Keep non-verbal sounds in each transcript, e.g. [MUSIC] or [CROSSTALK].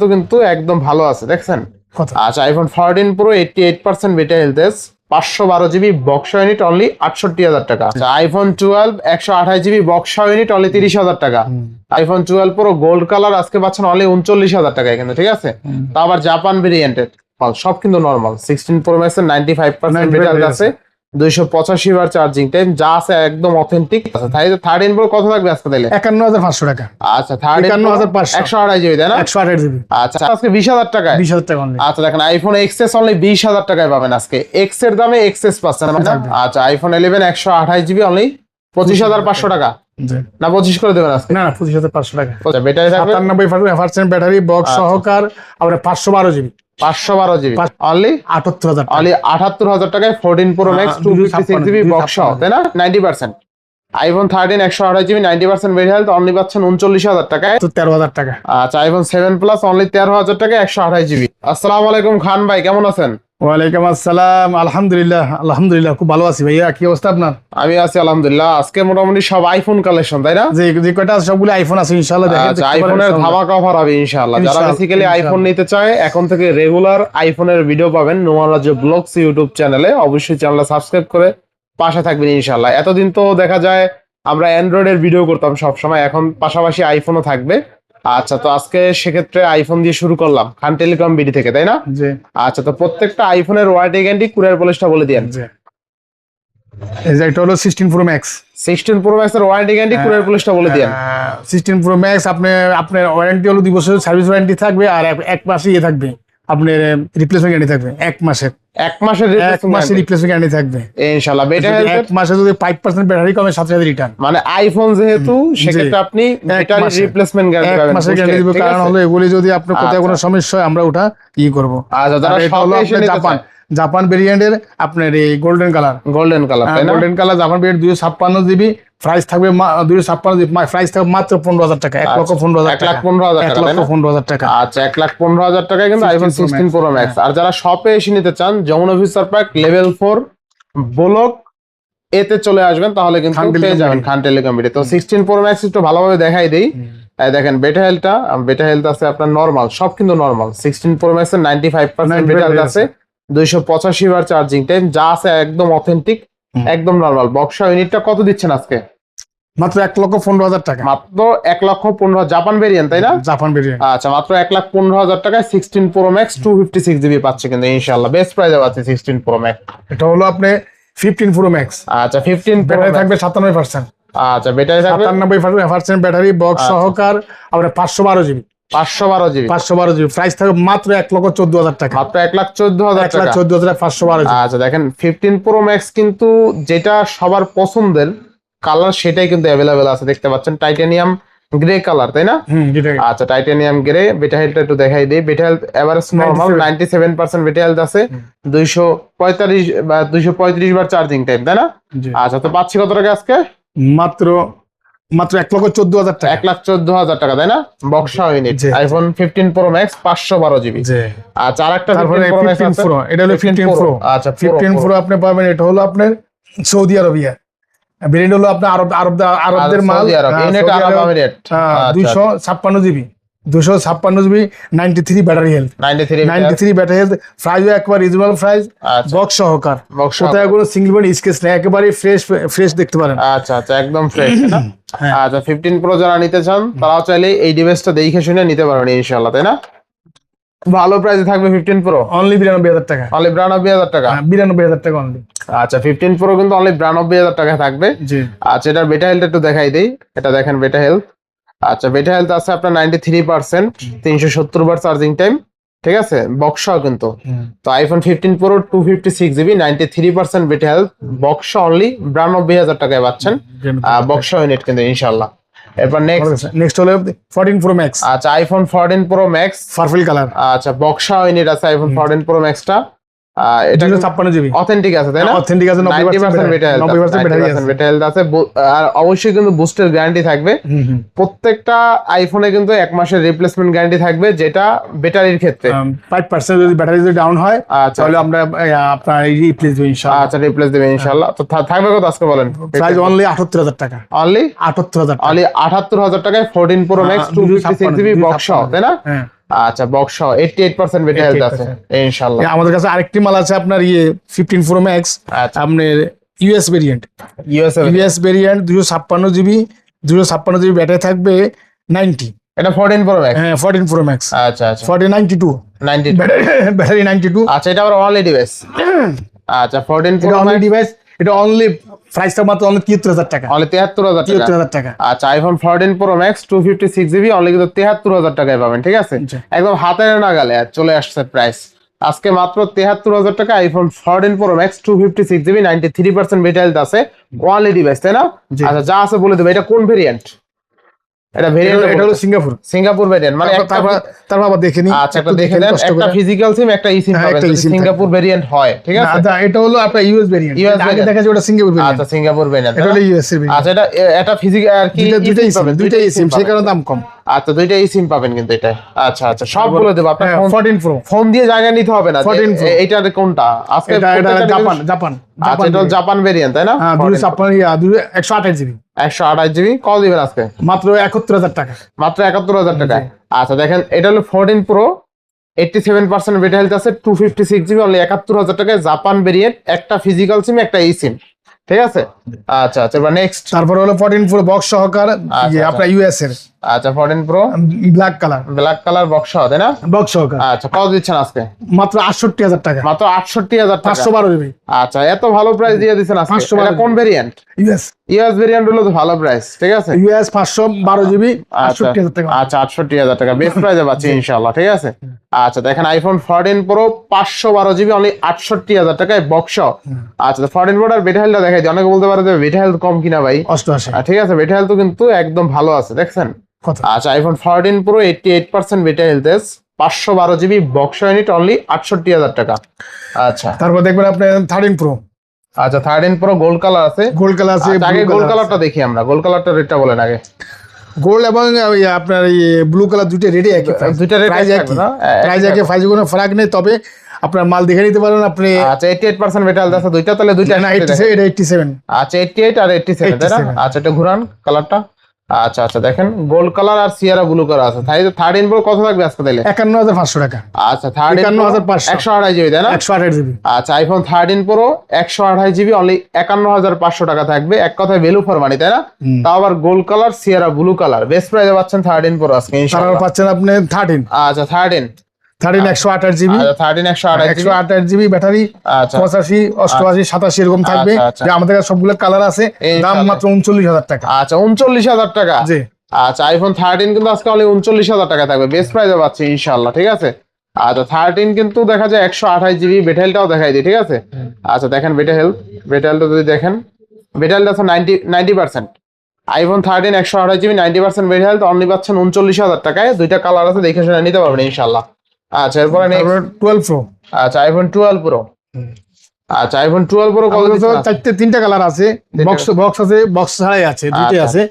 তো কিন্তু একদম ভালো আছে দেখছেন? আচ্ছা iPhone fourteen pro eighty eight percent better হেলথেস পাঁচশো বারো জিবি বক্স ইউনিট অনলি আটষট্টি হাজার টাকা। আচ্ছা। আইফোন টুয়েলভ একশো আঠাশ জিবি বক্স ইউনিট অনলি তিরিশ হাজার টাকা। IPhone twelve pro gold colour আজকে পাচ্ছেন অনলি উনচল্লিশ হাজার টাকা এখানে ঠিক আছে? তা আবার জাপান ভেরিয়েন্টেড সব কিন্তু নর্মাল সিক্সটিন প্রো ম্যাক্সের নাইনটি ফাইভ পার্সেন্ট 95 বেটার আছে। দুইশো পঁচাশি বার চার্জিং টাইম যা আছে একদম অথেন্টিক তাই থার্টিন কত থাকবে আজকে তাইলে একান্ন হাজার পাঁচশো টাকা। আচ্ছা থার্টিন 51,500 একশো আড়াই জিবি তাই না? একশো আঠাশ জিবি আচ্ছা আজকে বিশ হাজার টাকায়? বিশ হাজার টাকা আচ্ছা দেখেন আইফোন এক্সএস অনলি বিশ হাজার টাকায় পাবেন আজকে। এক্সের দামে এক্সএস পাচ্ছেন আচ্ছা আইফোন ইলেভেন একশো আঠাশ জিবি অনলি পঁচিশ হাজার পাঁচশো টাকা। না পঁচিশ করে দেবেন আজকে? না না পঁচিশ হাজার পাঁচশো টাকা। আচ্ছা ব্যাটারি থাকবে? সাতানব্বই পার্সেন্ট ব্যাটারি বক্স আচ্ছা। সহকার আবার পাঁচশো বারো জিবি পাঁচশো বারো জিবি। পাঁচ- অনলি আটাত্তর হাজার অনলি হাজার টাকায় ফোরটিন প্রো ম্যাক্স টু দুশো ফিফটি সিক্স জিবি বক্স তাই না? নাইনটি পার্সেন্ট আইফোন থার্টিন একশো আঠাশ জিবি নাইনটি পার্সেন্ট বেড়ে হেলথ অনলি পাচ্ছেন উনচল্লিশ হাজার টাকায়। তেরো হাজার টাকা। আচ্ছা আইফোন সেভেন প্লাস অনলি তেরো হাজার টাকা একশো আঠাশ জিবি। আসসালামু আলাইকুম খান ভাই কেমন আছেন? ওয়ালাইকুম আসসালাম। আলহামদুলিল্লাহ আলহামদুলিল্লাহ খুব ভালো আছি। ভাইয়া কি অবস্থা আপনার? আমি আছি আলহামদুলিল্লাহ। আজকে মোটামুটি সব আইফোন কালেকশন তাই না? যে যে কয়টা সবগুলো আইফোন আছে ইনশাল্লাহ আচ্ছা আইফোনের ইনশাআল্লাহ। ধামাকা অফার হবে ইনশাআল্লাহ। যারা ইনশাআল্লাহ, বেসিক্যালি আইফোন নিতে চায় এখন থেকে রেগুলার আইফোনের ভিডিও পাবেন নোমান রাজ্য ব্লগস ইউটিউব চ্যানেলে অবশ্যই চ্যানেলটা সাবস্ক্রাইব করে পাশে থাকবেন ইনশাআল্লাহ। এতদিন তো দেখা যায় আমরা অ্যান্ড্রয়েডের ভিডিও করতাম সবসময়। এখন পাশাপাশি আইফোনও থাকবে। আচ্ছা তো আজকে সেক্ষেত্রে আইফোন দিয়ে শুরু করলাম খান টেলিকম বিডি থেকে তাই না? আচ্ছা তো প্রত্যেকটা আইফোনের ওয়ারেন্টি গ্যারান্টি কুরিয়ার পলিশটা বলে দিয়েন। এটা হলো sixteen pro max sixteen pro ম্যাক্সের ওয়ারেন্টি গ্যারান্টি কুরিয়ার পলিশটা বলে দিয়েন। সিক্সটিন প্রো ম্যাক্স আপনার আপনার ওয়ারেন্টি হলো দুই বছর সার্ভিস ওয়ারেন্টি থাকবে আর এক- এক মাসে ইয়ে থাকবে। আপনার রিপ্লেসমেন্ট গ্যারান্টি থাকবে এক মাসের। এক মাসের এক মাসের রিপ্লেসমেন্ট গ্যারান্টি থাকবে। ইনশাআল্লাহ ব্যাটারি এক মাসে যদি ফাইভ পার্সেন্ট ব্যাটারি কমে সাথে সাথে রিটার্ন মানে আইফোন যেহেতু সেক্ষেত্রে আপনি ব্যাটারি রিপ্লেসমেন্ট গ্যারান্টি এক মাসের গ্যারান্টি দিব কারণ? হলো এগুলি যদি আপনার কোথাও কোনো আচ্ছা। সমস্যা হয় আমরা ওটা ই করব। আচ্ছা যারা শপে এসে জাপান। জাপান ভেরিয়েন্টের আপনার এই গোল্ডেন কালার গোল্ডেন কালার তাই না গোল্ডেন কালার জাপান ভেরিয়েন্ট দুইশো ছাপ্পান্ন জিবি প্রাইস থাকবে দুইশো ছাপ্পান্ন জিবি প্রাইস থাকবে মাত্র পনেরো হাজার টাকা এক লক্ষ আচ্ছা, পনেরো হাজার এক লাখ টাকা পনেরো হাজার এক টাকা, লক্ষ? পনেরো হাজার টাকা আচ্ছা এক লাখ পনেরো হাজার টাকায় কিন্তু আইফোন সিক্সটিন প্রো ম্যাক্স। আর যারা শপে এসে নিতে চান যেমন officer park level four block এতে চলে আসবেন তাহলে কিন্তু পেয়ে যাবেন। Khan telecom BD. তো সিক্সটিন প্রো ম্যাক্স একটু ভালোভাবে দেখাই দিই দেখেন বেটা হেলথটা বেটা হেলথ আছে আপনার নর্মাল সব কিন্তু normal sixteen pro max ninety five percent battery health আছে। আছে দুইশো পঁচাশি বার চার্জিং টাইম যা আছে একদম অথেন্টিক একদম নর্মাল বক্সা ইউনিটটা কত দিচ্ছেন আজকে? মাত্র এক লক্ষ পনেরো হাজার টাকা। মাত্র এক লক্ষ পনেরো জাপান ভেরিয়েন্ট তাই না? জাপান ভেরিয়েন্ট আচ্ছা মাত্র এক লাখ পনেরো হাজার টাকায় sixteen pro max two fifty six GB পাচ্ছে কিন্তু ইনশাল্লাহ বেস্ট প্রাইজে পাচ্ছে সিক্সটিন প্রো ম্যাক্স এটা হলো আপনি ফিফটিন প্রো ম্যাক্স আচ্ছা ফিফটিন ব্যাটারি থাকবে সাতানব্বই পার্সেন্ট আচ্ছা ব্যাটারি থাকবে? সাতানব্বই পার্সেন্ট ব্যাটারি বক্স। সহকার আপনার পাঁচশো বারো জিবি পাঁচশো বারো জিবি। পাঁচশো বারো জিবি। প্রাইস থাকবে মাত্র এক লক্ষ চোদ্দ হাজার টাকা। মাত্র এক লাখ চোদ্দ হাজার এক লাখ চোদ্দ হাজার পাঁচশো বারো আচ্ছা দেখেন ফিফটিন প্রো ম্যাক্স কিন্তু যেটা সবার পছন্দের কালার সেটাই কিন্তু অ্যাভেলেবেল আছে দেখতে পাচ্ছেন। টাইটানিয়াম গ্রে কালার তাই না? আচ্ছা টাইটানিয়াম গ্রে বেটা হেলথটা একটু দেখাই দিই। Battery health average normal 97 ninety seven percent battery health আছে। হুম। দুইশো পঁয়তাল্লিশ বা দুইশো পঁয়ত্রিশ বার চার্জিং টাইম তাই না? আচ্ছা তো পাচ্ছি কত টাকা আজকে? মাত্র মাত্র এক লক্ষ চোদ্দ হাজার টাকা। এক লাখ চোদ্দ হাজার টাকা তাই না? Buxa unit. IPhone fifteen pro max পাঁচশো বারো জিবি আর চার আর একটা প্রো এটা হলো ফিফটিন প্রো আচ্ছা ফিফটিন প্রো আপনি পাবেন এটা হলো আপনার সৌদি আরবিয়া ব্র্যান্ড হলো আপনার আরব আরব আরবদের মাল। হ্যাঁ, হ্যাঁ, আচ্ছা, দুইশো ছাপ্পান্ন জিবি দুশো ছাপ্পান্ন GB ninety three battery health ninety three battery health প্রাইসও একবার রিজনেবল প্রাইস আচ্ছা। বক্স সহকার। কোথায় কোনো সিঙ্গেল বডি স্কেচ নেই একেবারে ফ্রেশ ফ্রেশ দেখতে পারেন। আচ্ছা আচ্ছা একদম ফ্রেশ হ্যাঁ। আচ্ছা ফিফটিন প্রো যারা নিতে চান তারাও চাইলে এই ডিভাইসটা দেখে শুনে নিতে পারবেন ইনশাল্লাহ তাই না? ভালো প্রাইসে থাকবে ফিফটিন প্রো অনলি বিরানব্বই হাজার টাকা। অনলি বিরানব্বই হাজার টাকা? হ্যাঁ, বিরানব্বই হাজার টাকা অনলি আচ্ছা ফিফটিন প্রো কিন্তু অনলি বিরানব্বই হাজার টাকা থাকবে। আচ্ছা এটার বেটা হেলথ একটু দেখাই দিই। এটা দেখেন বেটা হেলথ আচ্ছা বেটা হেলথ আছে আপনার নাইনটি থ্রি পার্সেন্ট তিনশো সত্তর বার চার্জিং টাইম ঠিক আছে? বক্সাও কিন্তু। তো iPhone fifteen pro two fifty six GB ninety three percent battery health box only বিরানব্বই হাজার টাকায় পাচ্ছেন। বক্সা ইউনিট কিন্তু ইনশাল্লাহ এরপর নেক্সট নেক্সট হলো ফোরটিন প্রো ম্যাক্স আচ্ছা iPhone fourteen pro max purple colour আচ্ছা বক্সা ইউনিট আছে আইফোন ফোরটিন প্রো ম্যাক্সটা এটা জিবি। অথেন্টিক আছে তাই না? অথেন্টিক আছে আর অবশ্যই কিন্তু বুস্টের গ্যারান্টি থাকবে। প্রত্যেকটা আইফোনে কিন্তু এক মাসের রিপ্লেসমেন্ট গ্যারান্টি থাকবে যেটা ব্যাটারির ক্ষেত্রে। ফাইভ পার্সেন্ট যদি ব্যাটারি যদি ডাউন হয় আচ্ছা। তাহলে আমরা আপনার রিপ্লেস দেবো ইনশাআল্লাহ। আচ্ছা রিপ্লেস দেবে তো থাকবে কত আজকে বলেন? প্রাইস অনলি আটাত্তর হাজার টাকা। অনলি আটাত্তর হাজার অনলি আটাত্তর হাজার টাকায় ফোরটিন প্রো ম্যাক্স হ্যাঁ, two fifty six GB box তাই না? হ্যাঁ। আচ্ছা box eighty eight percent battery health আছে। ইনশাল্লাহ। আমাদের কাছে আরেকটি মাল আছে আপনার ইয়ে ফিফটিন প্রো ম্যাক্স আচ্ছা। আপনার US variant USA US variant দুশো ছাপ্পান্ন জিবি দুশো ছাপ্পান্ন জিবি ব্যাটারি থাকবে নাইনটি এটা ফোরটিন প্রো ম্যাক্স হ্যাঁ ফোরটিন প্রো ম্যাক্স আচ্ছা আচ্ছা। Forty ninety two ninety battery battery ninety two আচ্ছা এটা আবার অনলি ডিভাইস [CLEARS THROAT] আচ্ছা ফোরটিন এটা প্রো অনলি ডিভাইস এটা অনলি প্রাইসটা মাত্র অনলি তিয়াত্তর হাজার টাকা। অনলি তেহাত্তর হাজার টাকা। তিয়াত্তর হাজার টাকা। আচ্ছা iPhone fourteen pro max two fifty six GB only কিন্তু তেহাত্তর হাজার টাকায় পাবেন ঠিক আছে। একদম হাতের নাগালে চলে আসছে প্রাইস আজকে মাত্র তেহাত্তর হাজার টাকা iPhone fourteen pro max two fifty six GB ninety three percent battery আছে কোয়ালিটি তাই না? আচ্ছা যা আছে বলে দেবে। এটা কোন ভেরিয়েন্ট এটা ভেরিয়েন্ট এটা হলো সিঙ্গাপুর সিঙ্গাপুর ভেরিয়েন্ট মানে তারপর- তারপর আবার দেখে নিই আচ্ছা একটা দেখে নেন একটা ফিজিক্যাল সিম একটা ইসিম হ্যাঁ, পাবেন। সিঙ্গাপুর ভেরিয়েন্ট হয় ঠিক আছে? আচ্ছা, এটা হলো আপনার ইউএস ভেরিয়েন্ট ইউএস আগে দেখা যায় ওটা সিঙ্গাপুর আচ্ছা সিঙ্গাপুর ভেরিয়েন্ট এটা হলো ইউএস ভেরিয়েন্ট আচ্ছা এটা এটা ফিজিক্যাল আর কি দুইটা ইসিম পাবেন, দুইটাই সিম সেই কারণে দাম কম। আচ্ছা দুইটাই সিম পাবেন কিন্তু এটা। আচ্ছা আচ্ছা সব বলে। দেবো। আপনার প্রো ফোন দিয়ে জায়গা নিতে হবে না। যে 14 Pro। এ- এইটার কোনটা? আজকে এটা জাপান জাপান আচ্ছা এটা জাপান ভেরিয়েন্ট তাই না? হ্যাঁ জিবি। দিবেন আজকে? মাত্র একাত্তর হাজার টাকা। মাত্র টাকা। আচ্ছা দেখেন এটা হলো fourteen pro eighty seven percent battery health আছে জিবি অনলি টাকায় জাপান ভেরিয়েন্ট একটা ফিজিক্যাল সিম একটা ই সিম ঠিক আছে? আচ্ছা আচ্ছা এবার নেক্সট তারপর হলো ফোরটিন প্রো বক্স সহকার আপনার ইউএস এর। আচ্ছা fourteen pro black colour black colour box তাই না? বক্স সহকার আচ্ছা কত দিচ্ছেন আজকে? মাত্র আটষট্টি হাজার টাকা। মাত্র আটষট্টি হাজার টাকা। পাঁচশো বারো জিবি আচ্ছা এত ভালো প্রাইস দিয়ে দিচ্ছেন আজকে। 512 এটা কোন ভেরিয়েন্ট ইউএস ইউএস ভেরিয়েন্ট হলো তো ভালো প্রাইস ঠিক আছে? ইউএস পাঁচশো বারো জিবি আচ্ছা। আটষট্টি হাজার টাকা। আচ্ছা আটষট্টি হাজার টাকা। বেস্ট প্রাইসে পাচ্ছি ইনশাল্লাহ ঠিক আছে? আচ্ছা দেখেন আইফোন ফোরটিন প্রো পাঁচশো বারো জিবি অনলি আটষট্টি হাজার টাকায় বক্স আচ্ছা ফোরটিন প্রোটার বেটা হেলথ দেখাই দিই। অনেকে বলতে পারে যে বেটা হেলথ কম কিনা ভাই। অষ্টআশি। আহ, ঠিক আছে বেটা হেলথ কিন্তু একদম ভালো আছে দেখছেন? আচ্ছা iPhone fourteen pro eighty eight percent battery health পাঁচশো বারো জিবি বক্স ইউনিট অনলি আটষট্টি হাজার টাকা। আচ্ছা। তারপর দেখবেন আপনি থার্টিন প্রো আচ্ছা থার্টিন প্রো গোল্ড কালার আছে। গোল্ড কালার আছে আচ্ছা, আগে গোল্ড কালারটা দেখি আমরা। গোল্ড কালারটা রেটটা বলেন আগে। গোল্ড এবং আপনার ব্লু কালার দুইটা রেডি একই দুইটা রেট প্রাইস একই প্রাইস একই প্রাইস কোনো ফারাক নেই তবে আপনার মাল দেখে নিতে পারেন আপনি। আচ্ছা এইটি এইট পার্সেন্ট মেটাল আছে। দুইটা তাহলে দুইটা না একসাথে এইটটি দেখেন। এটা এইটটি সেভেন আচ্ছা এইটি এইট আর এইটি সেভেন তাই না? আচ্ছা এটা ঘুরান কালারটা আচ্ছা আচ্ছা দেখেন গোল্ড কালার আর সিয়ারা ব্লু কালার আছে। তাই তো থার্ড প্রো কত থাকবে আজকে তাহলে? একান্ন হাজার পাঁচশো টাকা। আচ্ছা থার্ড একান্ন হাজার 51,500 একশো আঠাশ জিবি তাই না? একশো আঠাশ জিবি আচ্ছা আইফোন থার্ড ইন প্রো একশো আঠাশ জিবি অনলি একান্ন হাজার পাঁচশো টাকা থাকবে। এক কথায় ভ্যালু ফর মানি তাই না? তাও আবার gold colour Sierra blue colour best প্রাইসে পাচ্ছেন থার্টিন প্রো আজকে পাচ্ছেন আপনি থার্ড আচ্ছা থার্টিন থার্টিন একশো আঠাশ জিবি আচ্ছা থার্টিন একশো একশো আঠাশ জিবি ব্যাটারি আচ্ছা। পঁচাশি অষ্টআশি সাতাশি এরকম থাকবে। আচ্ছা, আমাদের কাছে সবগুলো কালার আছে দাম মাত্র উনচল্লিশ হাজার টাকা। আচ্ছা উনচল্লিশ হাজার টাকা? জি। আচ্ছা আইফোন থার্টিন কিন্তু আজকে অনলি উনচল্লিশ হাজার টাকা থাকবে। বেস্ট প্রাইসে পাচ্ছি ইনশাল্লাহ ঠিক আছে? আচ্ছা থার্টিন কিন্তু দেখা যায় একশো আঠাশ জিবি বেটেলটাও দেখাই দিই ঠিক আছে? আচ্ছা দেখেন বেটে হেলথ যদি দেখেন বেটেলটা আছে ninety ninety percent iPhone thirteen একশো আঠাশ GB ninety percent battery health only পাচ্ছেন উনচল্লিশ হাজার টাকায়। দুইটা কালার আছে দেখে শুনে নিতে পারবেন ইনশাল্লাহ আচ্ছা এরপরে টুয়েলভ প্রো আচ্ছা আইফোন টুয়েলভ প্রো আচ্ছা আইফোন টুয়েলভ প্রো কত চারটে তিনটা কালার আছে। বক্স বক্স আছে বক্স ছাড়াই আছে দুইটাই আচ্ছা। আছে।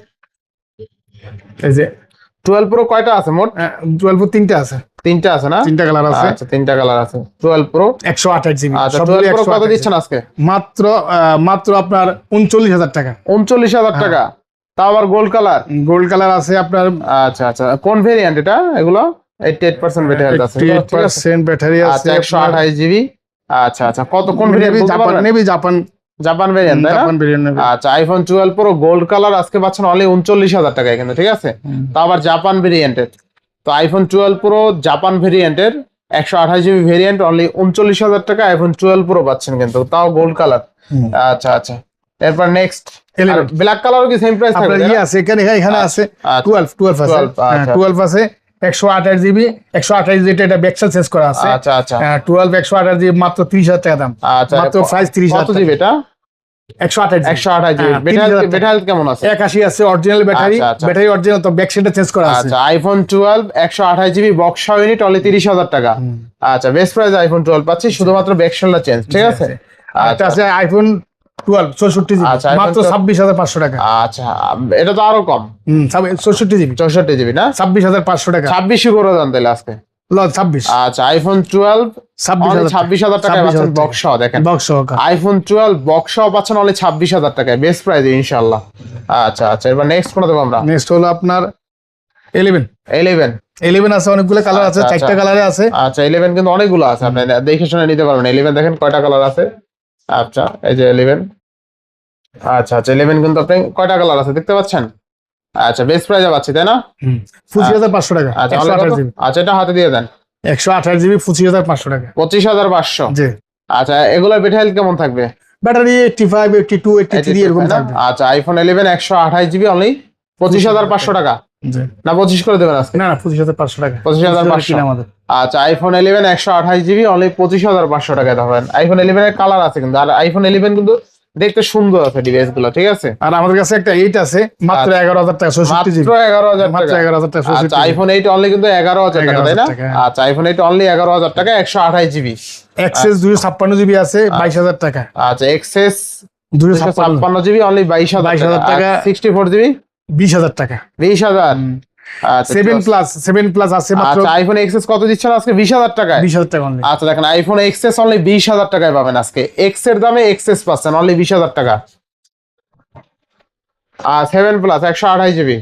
এই যে টুয়েলভ প্রো কয়টা আছে মোট? টুয়েলভ তিনটা আছে। তিনটা আছে না? তিনটা কালার আছে। আচ্ছা তিনটা কালার আছে। টুয়েলভ প্রো একশো আঠাশ জিবি আচ্ছা টুয়েলভ প্রো কত দিচ্ছেন আজকে? মাত্র মাত্র আপনার উনচল্লিশ হাজার টাকা। উনচল্লিশ হাজার হ্যাঁ। টাকা। তা আবার গোল্ড কালার গোল্ড কালার আছে আপনার আচ্ছা আচ্ছা। কোন ভেরিয়েন্ট এটা এগুলো? ব্যাটারি আছে। ব্যাটারি আছে? আচ্ছা জিবি আচ্ছা আচ্ছা কত কোন নেবি ভেরিয়েন্ট জাপান নেবি জাপান। জাপান ভেরিয়েন্ট তাই জাপান ভেরিয়েন্ট আচ্ছা iPhone twelve pro gold colour আজকে পাচ্ছেন অনলি উনচল্লিশ হাজার টাকায় কিন্তু ঠিক আছে? তা আবার জাপান ভেরিয়েন্টের তো আইফোন টুয়েলভ প্রো জাপান ভেরিয়েন্টের একশো আঠাশ জিবি ভেরিয়েন্ট অনলি উনচল্লিশ হাজার টাকা আইফোন টুয়েলভ প্রো পাচ্ছেন কিন্তু তাও গোল্ড কালার আচ্ছা আচ্ছা। এরপর নেক্সট ব্ল্যাক কালারও কি সেম প্রাইস থাকবে ইয়ে? আছে এখানে এখানে আছে। আচ্ছা। টুয়েলভ টুয়েলভ আছে। 12, আচ্ছা। টুয়েলভ আছে। একশো আঠাশ জিবি একশো আঠাশ এটা শেষ করা আছে। আচ্ছা আচ্ছা। টুয়েলভ একশো আঠাশ জিবি মাত্র ত্রিশ হাজার টাকা দাম। আচ্ছা মাত্র প্রাইস ত্রিশ হাজার জিবি এটা? একশো আঠাশ একশো আঠাশ হ্যাঁ, বেটা 30,000 বেটা হেলথ কেমন আছে? একাশি আছে অরিজিনাল ব্যাটারি আচ্ছা, আচ্ছা। ব্যাটারি অরিজিনাল তো চেঞ্জ করা আছে। আচ্ছা আইফোন টুয়েলভ একশো আঠাশ জিবি বক্স ইউনিট অনলি তিরিশ হাজার টাকা। আচ্ছা বেস্ট প্রাইস আইফোন টুয়েলভ পাচ্ছি শুধুমাত্র চেঞ্জ ঠিক আছে? আইফোন জিবি আচ্ছা, মাত্র 12 ছাব্বিশ হাজার পাঁচশো টাকা। আচ্ছা এটা তো আরও কম। হুম জিবি জিবি না? টাকা। ছাব্বিশ করে দেন তাহলে আজকে। ছাব্বিশ। আচ্ছা আইফোন টুয়েলভ ছাব্বিশ হাজার টাকায় পাচ্ছেন বক্স দেখেন। বক্স সহকার আইফোন টুয়েলভ বক্স পাচ্ছেন অনলি ছাব্বিশ হাজার টাকায় বেস্ট প্রাইস ইনশাল্লাহ আচ্ছা আচ্ছা এবার নেক্সট কোনটা দেবো আমরা? নেক্সট হলো আপনার ইলেভেন ইলেভেন ইলেভেন আছে অনেকগুলো কালার আছে আচ্ছা, চারটা আচ্ছা। কালারে আছে। আচ্ছা ইলেভেন কিন্তু অনেকগুলো আছে আপনি দেখে শুনে নিতে পারবেন। ইলেভেন দেখেন কয়টা কালার আছে? আচ্ছা এই যে ইলেভেন আচ্ছা আচ্ছা ইলেভেন কিন্তু আপনি কয়টা কালার আছে দেখতে পাচ্ছেন? আচ্ছা বেস্ট প্রাইজে পাচ্ছি তাই না? পঁচিশ হাজার পাঁচশো টাকা আচ্ছা আচ্ছা এটা হাতে দিয়ে দেন। একশো আঠাশ জিবি পঁচিশ হাজার পাঁচশো টাকা। পঁচিশ হাজার পাঁচশো। জি। আচ্ছা এগুলোর বেটা হেলথ কেমন থাকবে? Battery eighty five eighty two eighty three এরকম থাকবে। আচ্ছা আইফোন ইলেভেন একশো আঠাশ জিবি অনলি পঁচিশ হাজার পাঁচশো টাকা। না পঁচিশ করে দেবেন আজকে? না না পঁচিশ হাজার পাঁচশো টাকা। 25,500 কিনা আমাদের। আচ্ছা আইফোন ইলেভেন একশো আঠাশ জিবি অনলি পঁচিশ হাজার পাঁচশো টাকায় পাবেন আইফোন ইলেভেন এর কালার আছে কিন্তু আর আইফোন ইলেভেন কিন্তু দেখতে সুন্দর আছে ডিভাইসগুলো ঠিক আছে? আর আমাদের কাছে একটা এইট আছে মাত্র আচ্ছা। এগারো হাজার টাকা চৌষট্টি জিবি মাত্র এগারো হাজার মাত্র এগারো হাজার টাকা আচ্ছা আইফোন এইট অনলি কিন্তু এগারো হাজার টাকা তাই না? 11,000 টাকা, হ্যাঁ। আচ্ছা আইফোন এইট অনলি এগারো হাজার টাকা একশো আঠাশ জিবি এক্সেস দুশো ছাপ্পান্ন জিবি আছে বাইশ হাজার টাকা। আচ্ছা এক্সেস দুশো ছাপ্পান্ন। জিবি অনলি বাইশ হাজার টাকা। সিক্সটি ফোর জিবি বিশ হাজার টাকা। বিশ হাজার? আচ্ছা সেভেন প্লাস সেভেন প্লাস আছে মাত্র আচ্ছা আইফোন এক্সেস কত দিচ্ছেন আজকে? বিশ হাজার টাকায়? বিশ হাজার টাকা আচ্ছা দেখেন আইফোন এক্সেস অনলি বিশ হাজার টাকায় পাবেন আজকে। এক্সের দামে এক্সেস পাচ্ছেন অনলি বিশ হাজার টাকা। আর সেভেন প্লাস একশো আঠাশ জিবি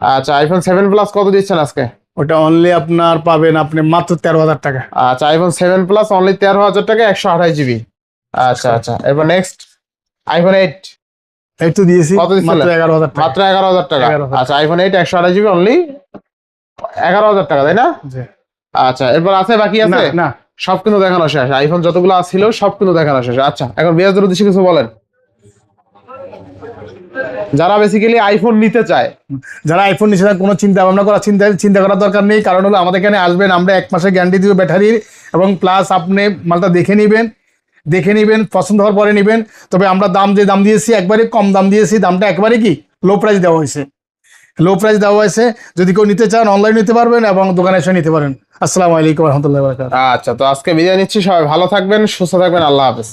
আচ্ছা আইফোন সেভেন প্লাস কত দিচ্ছেন আজকে? ওটা অনলি আপনার পাবেন আপনি মাত্র তেরো হাজার টাকা। আচ্ছা আইফোন সেভেন প্লাস অনলি তেরো হাজার টাকা একশো আঠাশ জিবি আচ্ছা আচ্ছা এরপর নেক্সট আইফোন এইট এই তো দিয়েছি মাত্র এগারো হাজার টাকা। মাত্র এগারো হাজার টাকা। আচ্ছা আইফোন এইট একশো আঠাশ জিবি অনলি এগারো হাজার টাকা তাই না? জি। আচ্ছা এরপর আছে বাকি আছে? না সব কিন্তু দেখানো শেষ। আইফোন যতগুলো ছিল সব কিন্তু দেখানো শেষ। আচ্ছা এখন বিয়াজের উদ্দেশ্যে কিছু বলেন। যারা বেসিক্যালি আইফোন নিতে চায়। যারা আইফোন নিচ্ছে তারা কোনো চিন্তা ভাবনা করা চিন্তা চিন্তা করার দরকার নেই। কারণ হলো আমাদের এখানে আসবেন আমরা এক মাসের গ্যারান্টি দিব ব্যাটারির এবং প্লাস আপনি মালটা দেখে নেবেন। দেখে নেবেন, পছন্দ হওয়ার পরে নেবেন। তবে আমরা দাম যে দাম দিয়েছি, একবারে কম দাম দিয়েছি, দামটা একবারে কি? লো প্রাইস দেওয়া হয়েছে। লো প্রাইস দেওয়া হয়েছে। যদি কেউ নিতে চান অনলাইন নিতে পারবেন এবং দোকানে এসে নিতে পারেন। আসসালামু আলাইকুম রহমতুল্লাহ আচ্ছা তো আজকে বিদায় নিচ্ছি। সবাই ভালো থাকবেন, সুস্থ থাকবেন। আল্লাহ হাফেজ।